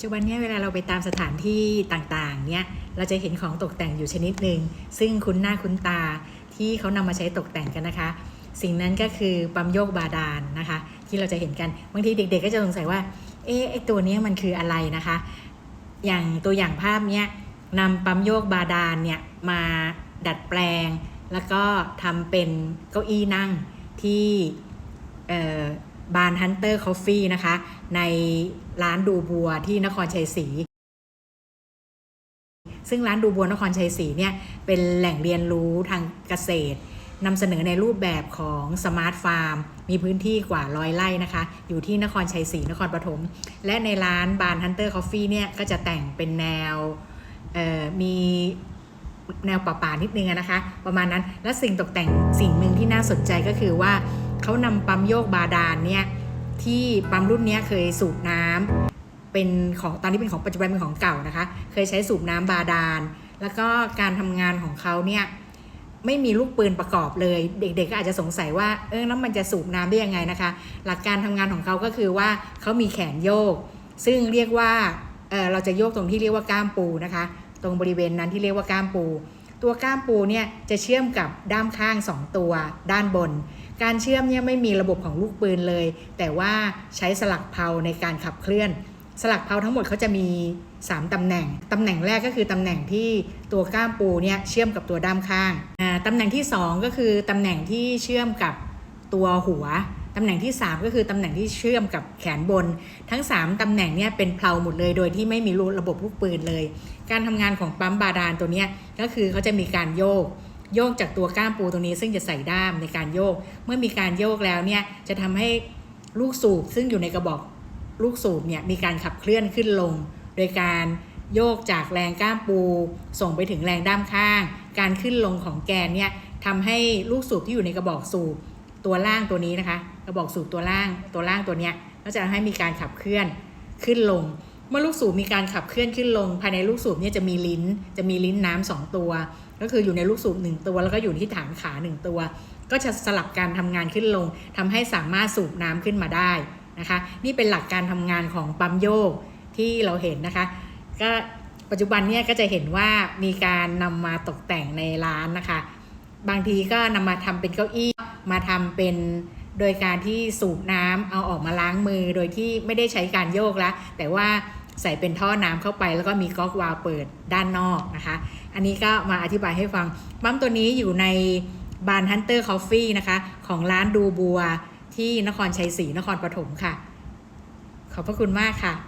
จจุบันนี้เวลาเราไปตามสถานที่ต่างๆ เนี่ย เราจะเห็นของตกแต่งอยู่ชนิดหนึ่ง ซึ่งคุ้นหน้าคุ้นตาที่เขานำมาใช้ตกแต่งกันนะคะ สิ่งนั้นก็คือปั๊มโยกบาดาลนะคะ ที่เราจะเห็นกัน บางทีเด็ก ๆ ก็จะสงสัยว่า เอ๊ะไอตัวนี้มันคืออะไรนะคะ อย่างตัวอย่างภาพเนี้ยนำปั๊มโยกบาดาลเนี่ยมาดัดแปลง แล้วก็ทำเป็นเก้าอี้นั่งที่ บานฮันเตอร์คอฟฟี่นะคะ ในร้านดูบัวที่นครชัยศรีซึ่งร้านดูบัวนครชัยศรีเนี่ยเป็นแหล่งเรียนรู้ทางเกษตรนำเสนอในรูปแบบของสมาร์ทฟาร์มมีพื้นที่กว่าร้อยไร่นะคะ อยู่ที่นครชัยศรีนครปฐมและในร้านบานฮันเตอร์คอฟฟี่เนี่ยก็จะแต่งเป็นแนวมี แนวป่าๆนิดนึงนะคะ ประมาณนั้นและสิ่งตกแต่งสิ่งหนึ่งที่น่าสนใจก็คือว่าเขานำปั๊มโยกบาดาลเนี่ยที่ปั๊มรุ่นนี้เคยสูบน้ำเป็นของตอนนี้เป็นของปัจจุบันเป็นของเก่านะคะ เคยใช้สูบน้ำบาดาล แล้วก็การทำงานของเขาเนี่ยไม่มีลูกปืนประกอบเลย เด็กๆก็อาจจะสงสัยว่าเออแล้วมันจะสูบน้ำได้ยังไงนะคะ หลักการทำงานของเขาก็คือว่าเขามีแขนโยก ซึ่งเรียกว่าเออเราจะโยกตรงที่เรียกว่าก้ามปูนะคะ ตรงบริเวณนั้นที่เรียกว่าก้ามปู ตัวก้ามปูเนี่ยจะเชื่อมกับด้ามข้าง 2 ตัวด้านบน การเชื่อมเนี่ยไม่มีระบบของลูกปืนเลย แต่ว่าใช้สลักเพลาในการขับเคลื่อน สลักเพลาทั้งหมดเขาจะมี 3 ตำแหน่ง ตำแหน่งแรกก็คือตำแหน่งที่ตัวก้ามปูเนี่ยเชื่อมกับตัวด้ามข้างอ่าตำแหน่งที่ 2 ก็คือตำแหน่งที่เชื่อมกับตัวหัว ตำแหน่งที่ 3 ก็คือตำแหน่งที่เชื่อมกับแขนบน ทั้ง 3ตำแหน่งเนี่ยเป็นเพลาหมดเลยโดยที่ไม่มีระบบลูกปืนเลย การทำงานของปั๊มบาดาลตัวนี้ก็คือเขาจะมีการโยกโยกจากตัวก้ามปูตรงนี้ ซึ่งจะใส่ด้ามในการโยก เมื่อมีการโยกแล้วเนี่ยจะทำให้ลูกสูบซึ่งอยู่ในกระบอกลูกสูบเนี่ยมีการขับเคลื่อนขึ้นลง โดยการโยกจากแรงก้ามปู ส่งไปถึงแรงด้ามข้าง การขึ้นลงของแกนเนี่ยทำให้ลูกสูบที่อยู่ในกระบอกสูบ ตัวล่างตัวนี้นะคะกระบอกสูบตัวล่างตัวล่างตัวเนี้ยก็จะทำให้มีการขับเคลื่อนขึ้นลง เมื่อลูกสูบมีการขับเคลื่อนขึ้นลง ภายในลูกสูบเนี่ยจะมีลิ้น จะมีลิ้นน้ำสองตัว ก็คืออยู่ในลูกสูบหนึ่งตัว แล้วก็อยู่ที่ฐานขาหนึ่งตัว ก็จะสลับการทำงานขึ้นลงทำให้สามารถสูบน้ำขึ้นมาได้นะคะ นี่เป็นหลักการทำงานของปั๊มโยกที่เราเห็นนะคะ ก็ปัจจุบันเนี่ยก็จะเห็นว่ามีการนำมาตกแต่งในร้านนะคะ บางทีก็นำมาทำเป็นเก้าอี้ มาทำเป็นโดยการที่สูบน้ำเอาออกมาล้างมือ โดยที่ไม่ได้ใช้การโยกแล้วแต่ว่าใส่เป็นท่อน้ำเข้าไป แล้วก็มีก๊อกวาล์วเปิดด้านนอกนะคะ อันนี้ก็มาอธิบายให้ฟังปั๊มตัวนี้อยู่ในบานฮันเตอร์คอฟฟี่นะคะ ของร้านดูบัวที่นครชัยศรีนครปฐมค่ะ ขอบพระคุณมากค่ะ